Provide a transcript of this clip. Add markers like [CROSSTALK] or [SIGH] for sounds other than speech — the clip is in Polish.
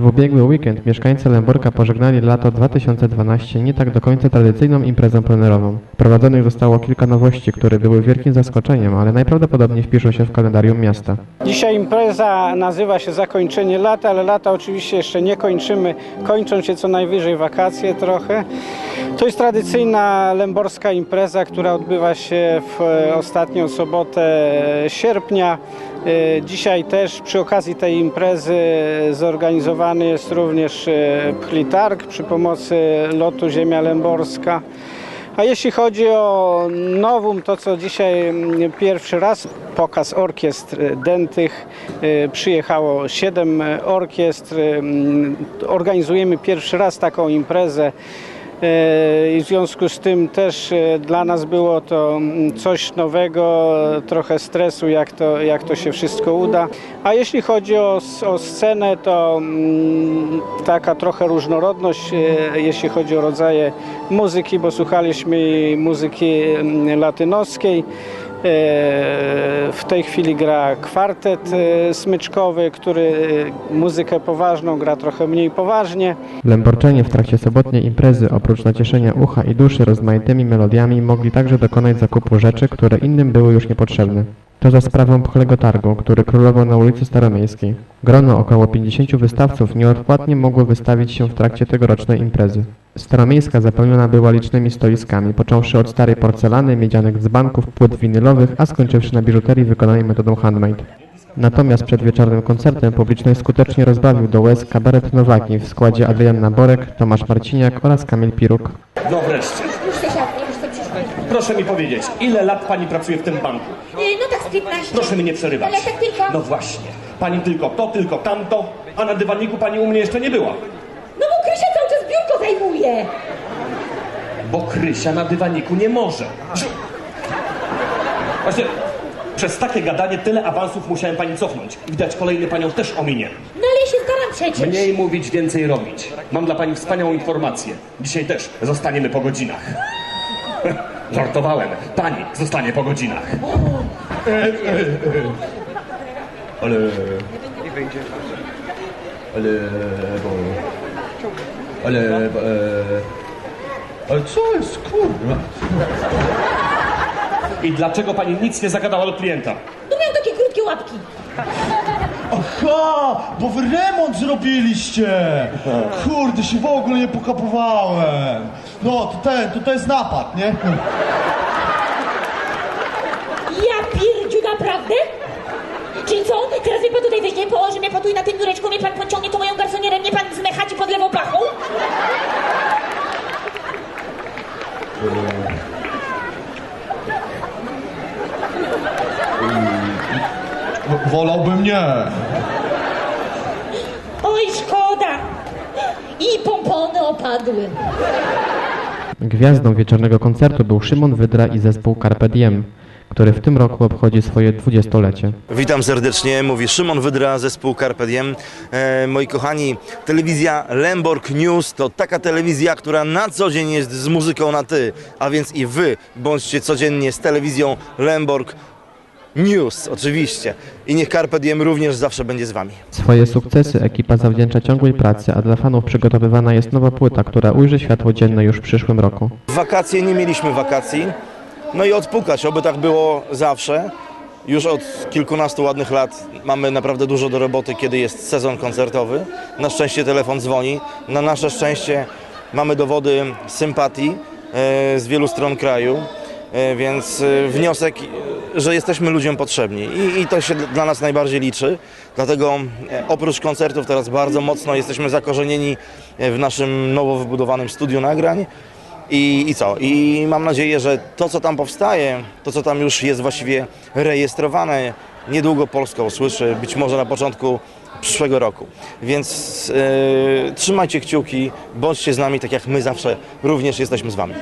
W ubiegły weekend mieszkańcy Lęborka pożegnali lato 2012 nie tak do końca tradycyjną imprezą plenerową. Wprowadzonych zostało kilka nowości, które były wielkim zaskoczeniem, ale najprawdopodobniej wpiszą się w kalendarium miasta. Dzisiaj impreza nazywa się Zakończenie lata, ale lata oczywiście jeszcze nie kończymy. Kończą się co najwyżej wakacje trochę. To jest tradycyjna lęborska impreza, która odbywa się w e, ostatnią sobotę sierpnia. E, Dzisiaj też przy okazji tej imprezy zorganizowany jest również e, pchlitarg przy pomocy lotu Ziemia Lęborska. A jeśli chodzi o nowum, to co dzisiaj pierwszy raz, pokaz orkiestr dętych. Y, Przyjechało siedem orkiestr. Organizujemy pierwszy raz taką imprezę. Y, I w związku z tym też y, dla nas było to mm, coś nowego, trochę stresu, jak to, jak to się wszystko uda. A jeśli chodzi o, o scenę, to mm, taka trochę różnorodność, y, jeśli chodzi o rodzaje muzyki, bo słuchaliśmy muzyki mm, latynoskiej. E, W tej chwili gra kwartet e, smyczkowy, który e, muzykę poważną gra trochę mniej poważnie. Lęborczanie w trakcie sobotniej imprezy oprócz nacieszenia ucha i duszy rozmaitymi melodiami mogli także dokonać zakupu rzeczy, które innym były już niepotrzebne. To za sprawą pchlego targu, który królował na ulicy Staromiejskiej. Grono około 50 wystawców nieodpłatnie mogło wystawić się w trakcie tegorocznej imprezy. Staromiejska zapełniona była licznymi stoiskami, począwszy od starej porcelany, miedzianych dzbanków, płyt winylowych, a skończywszy na biżuterii wykonanej metodą handmade. Natomiast przed wieczornym koncertem publiczność skutecznie rozbawił do łez kabaret Nowaki w składzie Adrianna Borek, Tomasz Marciniak oraz Kamil Piruk. No wreszcie. Proszę mi powiedzieć, ile lat pani pracuje w tym banku? No tak z 15. Proszę mi nie przerywać. Ale tak tylko. No właśnie. Pani tylko to, tylko tamto, a na dywaniku pani u mnie jeszcze nie była. No bo Krysia cały zajmuje. Bo Krysia na dywaniku nie może. Właśnie, przez takie gadanie tyle awansów musiałem pani cofnąć. Widać kolejny panią też ominie. No ale ja się staram przecież. Mniej mówić, więcej robić. Mam dla pani wspaniałą informację. Dzisiaj też zostaniemy po godzinach. [LAUGHS] Żartowałem. Pani zostanie po godzinach. Ale... Ale... Bo... Ale... E... Ale co jest, kurwa? I dlaczego pani nic nie zagadała do klienta? No miał takie krótkie łapki. Aha, bo wy remont zrobiliście! Kurde, się w ogóle nie pokapowałem. No, to ten, to, to jest napad, nie? Wolałbym nie. Oj, szkoda. I pompony opadły. Gwiazdą wieczornego koncertu był Szymon Wydra i zespół Carpe Diem, który w tym roku obchodzi swoje dwudziestolecie. Witam serdecznie, mówi Szymon Wydra, zespół Carpe Diem. E, moi kochani, telewizja Lemborg News to taka telewizja, która na co dzień jest z muzyką na ty, a więc i wy bądźcie codziennie z telewizją Lemborg News, oczywiście. I niech Carpe Diem również zawsze będzie z wami. Swoje sukcesy ekipa zawdzięcza ciągłej pracy, a dla fanów przygotowywana jest nowa płyta, która ujrzy światło dzienne już w przyszłym roku. W wakacje nie mieliśmy wakacji, no i odpukać, oby tak było zawsze. Już od kilkunastu ładnych lat mamy naprawdę dużo do roboty, kiedy jest sezon koncertowy. Na szczęście telefon dzwoni. Na nasze szczęście mamy dowody sympatii e, z wielu stron kraju, więc e, wniosek, e, że jesteśmy ludziom potrzebni I, i to się dla nas najbardziej liczy. Dlatego e, oprócz koncertów teraz bardzo mocno jesteśmy zakorzenieni e, w naszym nowo wybudowanym studiu nagrań. I, I co? I mam nadzieję, że to, co tam powstaje, to, co tam już jest właściwie rejestrowane, niedługo Polska usłyszy, być może na początku przyszłego roku. Więc e, trzymajcie kciuki, bądźcie z nami, tak jak my zawsze również jesteśmy z Wami.